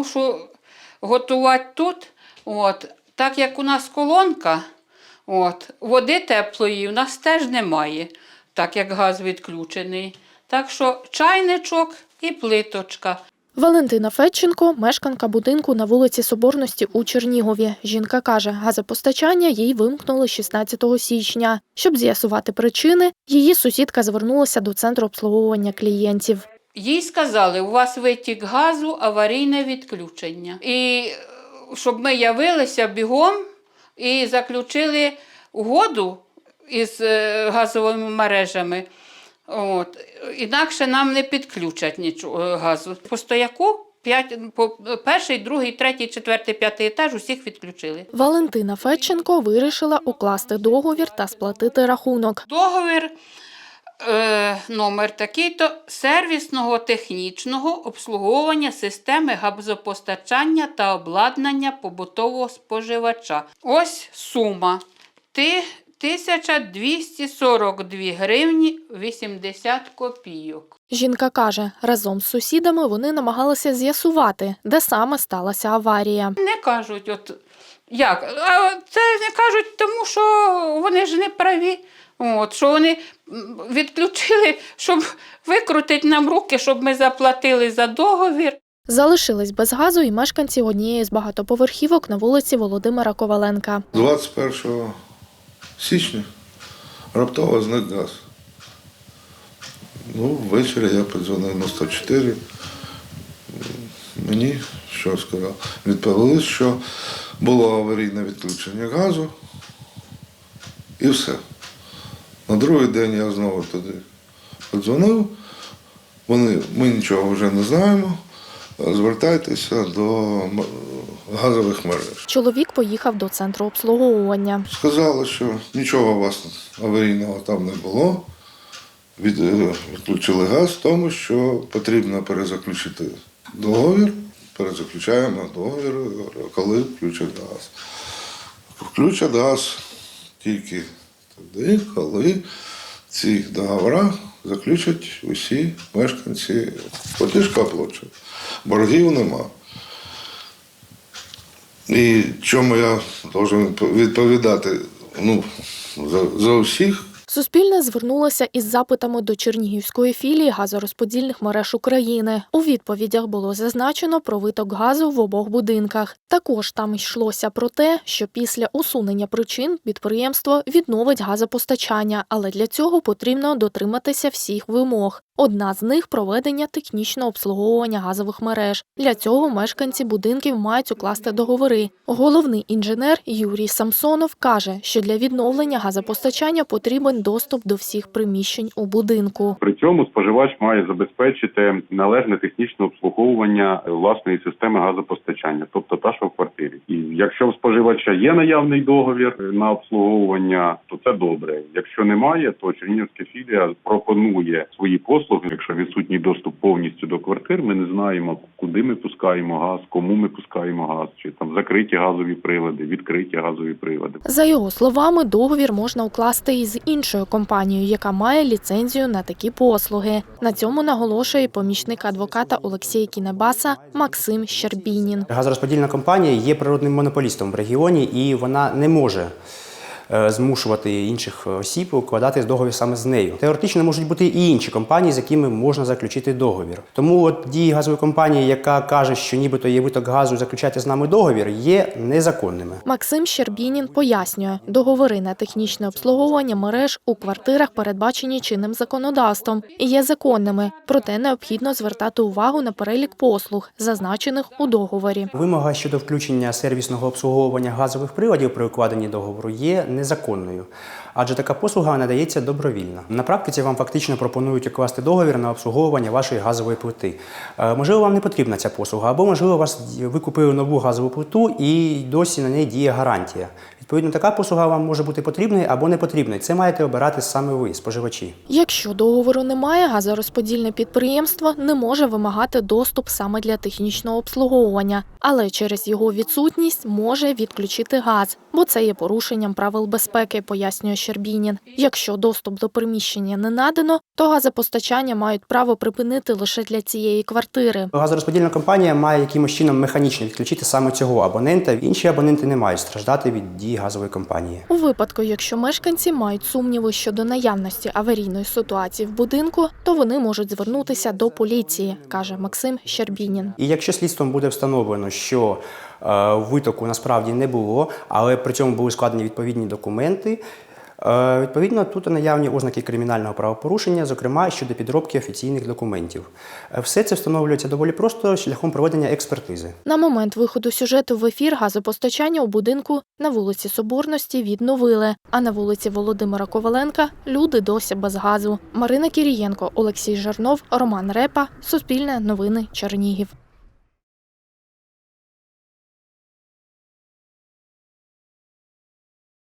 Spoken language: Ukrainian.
мушу готувати тут. От. Так як у нас колонка, от, води теплої у нас теж немає, так як газ відключений. Так що чайничок і плиточка. Валентина Федченко – мешканка будинку на вулиці Соборності у Чернігові. Жінка каже, газопостачання їй вимкнули 16 січня. Щоб з'ясувати причини, її сусідка звернулася до центру обслуговування клієнтів. Їй сказали, у вас витік газу, аварійне відключення. І щоб ми явилися бігом і заключили угоду із е, газовими мережами. От. Інакше нам не підключать нічого е, газу. По стояку п'ять, по перший, другий, третій, четвертий, п'ятий етаж усіх відключили. Валентина Федченко вирішила укласти договір та сплатити рахунок. Договір е, номер такий-то сервісного технічного обслуговування системи газопостачання та обладнання побутового споживача. Ось сума. Ти 1242 гривні 80 копійок. Жінка каже, разом з сусідами вони намагалися з'ясувати, де саме сталася аварія. Не кажуть, от як? А це не кажуть, тому що вони ж не праві. От, що вони відключили, щоб викрутити нам руки, щоб ми заплатили за договір. Залишились без газу і мешканці однієї з багатоповерхівок на вулиці Володимира Коваленка. 21 січня раптово зник газ. Ну, ввечері я подзвонив на 104. Мені що сказав? Відповіли, що було аварійне відключення газу і все. На другий день я знову туди подзвонив. Вони, ми нічого вже не знаємо. Звертайтеся до газових мереж. Чоловік поїхав до центру обслуговування. Сказали, що нічого у вас аварійного там не було. Від, е, відключили газ, тому що потрібно перезаключити договір. Перезаключаємо договір, коли включать газ. Включать газ тільки тоді, коли цих договорах заключать усі мешканці. Платіжка площа, Боргів нема. І чому я должен відповідати ну, за, за усіх? Суспільне звернулося із запитами до Чернігівської філії газорозподільних мереж України. У відповідях було зазначено про виток газу в обох будинках. Також там йшлося про те, що після усунення причин підприємство відновить газопостачання, але для цього потрібно дотриматися всіх вимог. Одна з них проведення технічного обслуговування газових мереж. Для цього мешканці будинків мають укласти договори. Головний інженер Юрій Самсонов каже, що для відновлення газопостачання потрібен доступ до всіх приміщень у будинку. При цьому споживач має забезпечити належне технічне обслуговування власної системи газопостачання, тобто та, що в квартирі. І якщо в споживача є наявний договір на обслуговування, то це добре. Якщо немає, то Чернігівська філія пропонує свої послуги. Якщо відсутній доступ повністю до квартир, ми не знаємо, куди ми пускаємо газ, кому ми пускаємо газ, чи там закриті газові прилади, відкриті газові прилади. За його словами, договір можна укласти із іншою компанією, яка має ліцензію на такі послуги. На цьому наголошує помічник адвоката Олексія Кінебаса Максим Щербінін. Газорозподільна компанія є природним монополістом в регіоні, і вона не може змушувати інших осіб укладати договір саме з нею. Теоретично можуть бути і інші компанії, з якими можна заключити договір. Тому от дії газової компанії, яка каже, що нібито є виток газу, заключати з нами договір, є незаконними. Максим Щербінін пояснює, договори на технічне обслуговування мереж у квартирах передбачені чинним законодавством і є законними, проте необхідно звертати увагу на перелік послуг, зазначених у договорі. Вимога щодо включення сервісного обслуговування газових приладів при укладенні договору є незаконною, адже така послуга надається добровільно. На практиці вам фактично пропонують укласти договір на обслуговування вашої газової плити. Е, Можливо, вам не потрібна ця послуга, або можливо, вас ви купили нову газову плиту і досі на неї діє гарантія. Відповідно, така послуга вам може бути потрібною або не потрібною. Це маєте обирати саме ви, споживачі. Якщо договору немає, газорозподільне підприємство не може вимагати доступ саме для технічного обслуговування, але через його відсутність може відключити газ, бо це є порушенням правил безпеки, пояснює Щербінін. Якщо доступ до приміщення не надано, то газопостачання мають право припинити лише для цієї квартири. Газорозподільна компанія має якимось чином механічно відключити саме цього абонента. Інші абоненти не мають страждати від дії газової компанії. У випадку, якщо мешканці мають сумніви щодо наявності аварійної ситуації в будинку, то вони можуть звернутися до поліції, каже Максим Щербінін. І якщо слідством буде встановлено, що е, витоку насправді не було, але при цьому були складені відповідні документи. Е, Відповідно, тут наявні ознаки кримінального правопорушення, зокрема щодо підробки офіційних документів. Е, Все це встановлюється доволі просто шляхом проведення експертизи. На момент виходу сюжету в ефір газопостачання у будинку на вулиці Соборності відновили, а на вулиці Володимира Коваленка люди досі без газу. Марина Кірієнко, Олексій Жарнов, Роман Репа, Суспільне новини Чернігів.